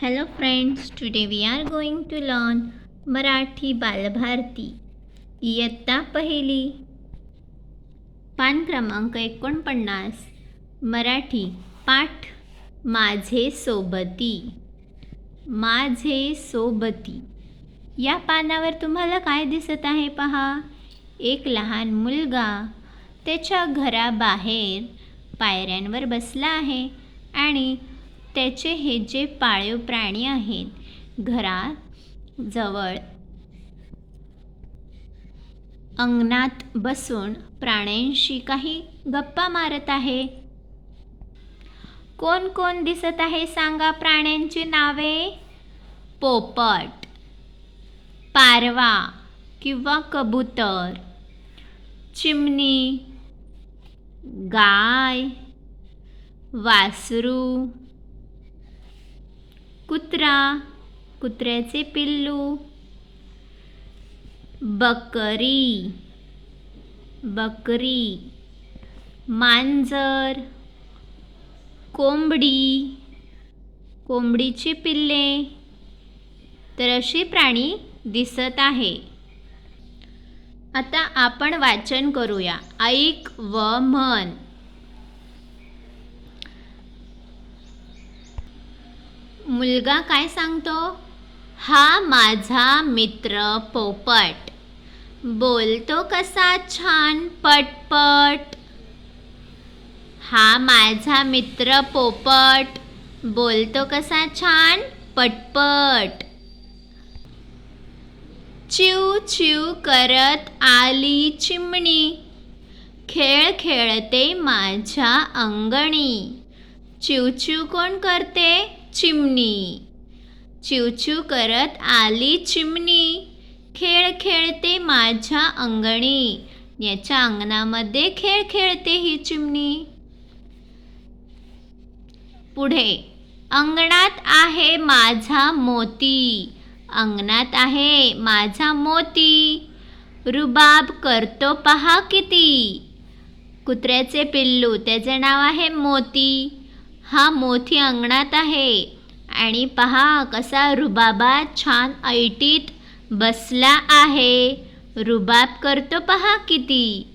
Hello friends, today we are going to learn Marathi Balbharati इयत्ता पहिली पान क्रमांक एकोणपन्नास मराठी पाठ माझे सोबती माझे सोबती या पानावर तुम्हाला काय दिसत आहे पहा? एक लहान मुलगा त्याच्या घराबाहेर पायऱ्यांवर बसला आहे आणि त्याचे हे जे पाळीव प्राणी आहेत घरात जवळ अंगणात बसून प्राण्यांशी काही गप्पा मारत आहे. कोण कोण दिसत आहे सांगा प्राण्यांची नावे? पोपट पारवा किंवा कबूतर चिमणी गाय वासरू कुत्रा कुत्र्याचे पिल्लू. बकरी बकरी. मांजर कोंबडी कोंबडीची पिल्ले. तर असे प्राणी दिसत आहे. आता आपण वाचन करूया. ऐक व म्हण मुलगा काय सांगतो? हा माझा मित्र पोपट. बोलतो कसा छान पटपट. हा माझा मित्र पोपट. बोलतो कसा छान पटपट. चिव चिव करत आली चिमणी. खेळ खेळते माझ्या अंगणी. चिवचिव कोण करते? चिमणी. चिवचिव करत आली चिमणी. खेळ खेळते माझ्या अंगणी. याच्या अंगणामध्ये खेळ खेळते ही चिमणी. पुढे अंगणात आहे माझा मोती. अंगणात आहे माझा मोती. रुबाब करतो पहा किती. कुत्र्याचे पिल्लू त्याचे नाव आहे मोती. हा मोती अंगणात आहे. आणि पहा कसा रुबाबा छान ऐटीत बसला आहे. रुबाब करतो पहा किती.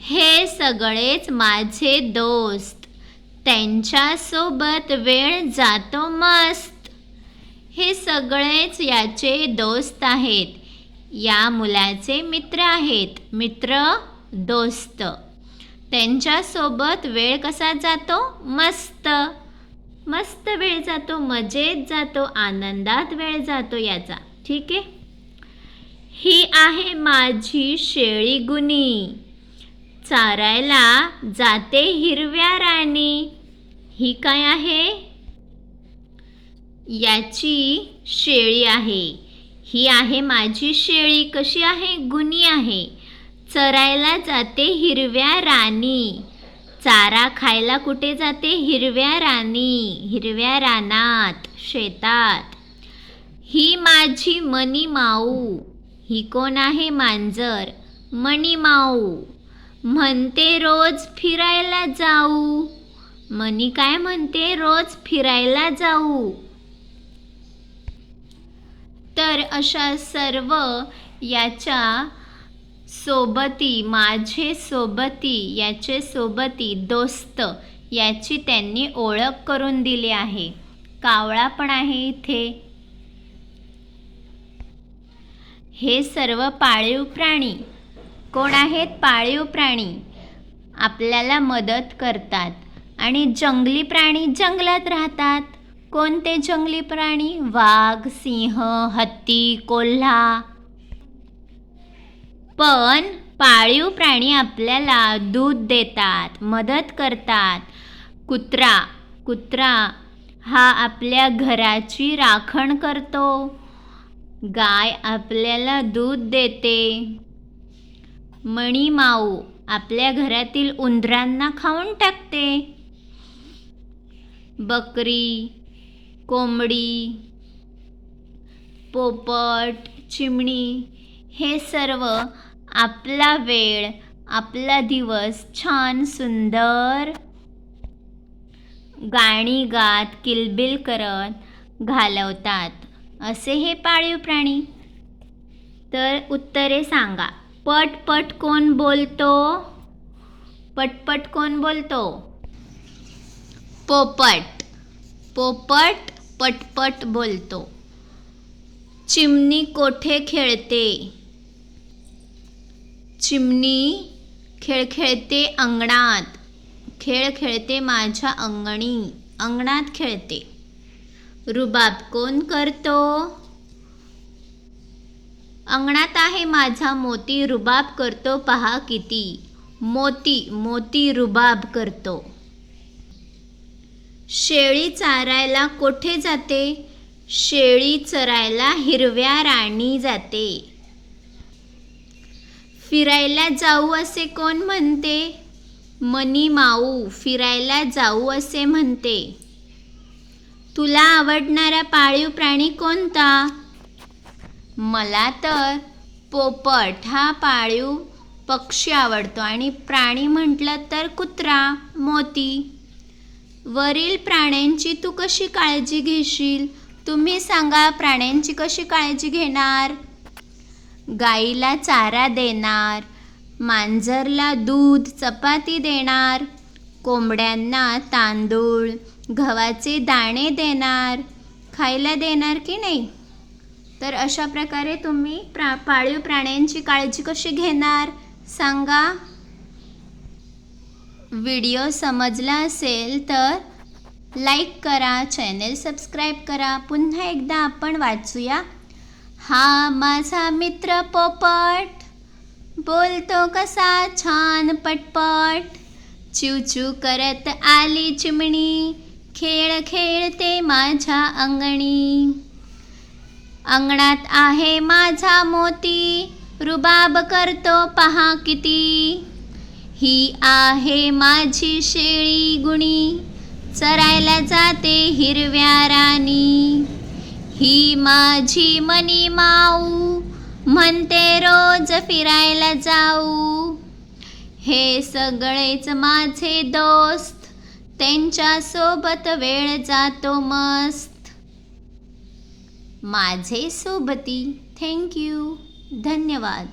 हे सगळेच माझे दोस्त. त्यांच्यासोबत वेळ जातो मस्त. हे सगळेच याचे दोस्त आहेत. या मुलाचे मित्र आहेत. मित्र दोस्त. त्यांच्यासोबत वेळ कसा जातो? मस्त. मस्त वेळ जातो मजेत जातो आनंदात वेळ जातो याचा. ठीक आहे? ही आहे माझी शेळी गुनी चारायला जाते हिरव्या राणी. ही काय आहे? याची शेळी आहे. ही आहे माझी शेळी. कशी आहे? गुनी आहे. चरायला जाते हिरव्या राणी. चारा खायला कुठे जाते हिरव्या राणी? हिरव्या रानात शेतात. ही माझी मनी माऊ ही कोण आहे मांजर? मणी माऊ म्हणते रोज फिरायला जाऊ. मनी काय म्हणते? रोज फिरायला जाऊ. तर अशा सर्व याच्या सोबती माझे सोबती याचे सोबती दोस्त याची त्यांनी ओळख करून दिली आहे. कावळा पण आहे इथे. हे सर्व पाळीव प्राणी. कोण आहेत पाळीव प्राणी? आपल्याला मदत करतात. आणि जंगली प्राणी जंगलात राहतात. कोणते जंगली प्राणी? वाघ सिंह हत्ती कोल्हा. पण पाळीव प्राणी आपल्याला दूध देतात मदत करतात. कुत्रा कुत्रा हा आपल्या घराची राखण करतो. गाय आपल्याला दूध देते. मणीमाऊ आपल्या घरातील उंदरांना खाऊन टाकते. बकरी कोंबडी पोपट चिमणी हे सर्व आपला वेळ आपला दिवस छान सुंदर. गाणी गात किलबिल करत घालवतात. असे हे पाळीव प्राणी. तर उत्तरे सांगा. पटपट कोण बोलतो? पटपट कोण बोलतो? पोपट. पोपट पटपट बोलतो. चिमणी कोठे खेळते? चिमणी खेळ खेळते अंगणात. खेळ खेळते माझ्या अंगणी. अंगणात खेळते. रुबाब कोण करतो? अंगणात आहे माझा मोती. रुबाब करतो पहा किती. मोती मोती रुबाब करतो. शेळी चारायला कोठे जाते? शेळी चरायला हिरव्या राणी जाते. फिरायला जाऊ असे कोण म्हणते? मनी माऊ फिरायला जाऊ असे म्हणते. तुला आवडणारा पाळीव प्राणी कोणता? मला तर पोपट हा पाळीव पक्षी आवडतो आणि प्राणी म्हटलं तर कुत्रा मोती. वरील प्राण्यांची तू कशी काळजी घेशील? तुम्ही सांगा प्राण्यांची कशी काळजी घेणार? गाईला चारा देणार मांजरला दूध चपाती देणार कोंबड्यांना तांदूळ गव्हाचे दाणे देणार खायला देणार की नाही? तर अशा प्रकारे तुम्ही प्रा पाळीव प्राण्यांची काळजी कशी घेणार? सांगा. व्हिडिओ समजला असेल तर लाईक करा चॅनेल सबस्क्राईब करा. पुन्हा एकदा आपण वाचूया हा माझा मित्र पोपट. बोलतो कसा छान पटपट. चिवचिव करत आली चिमणी. खेळ खेळते माझ्या अंगणी. अंगणात आहे माझा मोती. रुबाब करतो पहा किती. ही आहे माझी शेळी गुणी. चरायला जाते हिरव्या राणी. ही माझी मनी माऊ म्हणते रोज फिरायला जाऊ. हे सगळेच माझे दोस्त त्यांच्यासोबत वेळ जातो मस्त. माझे सोबती थँक्यू धन्यवाद.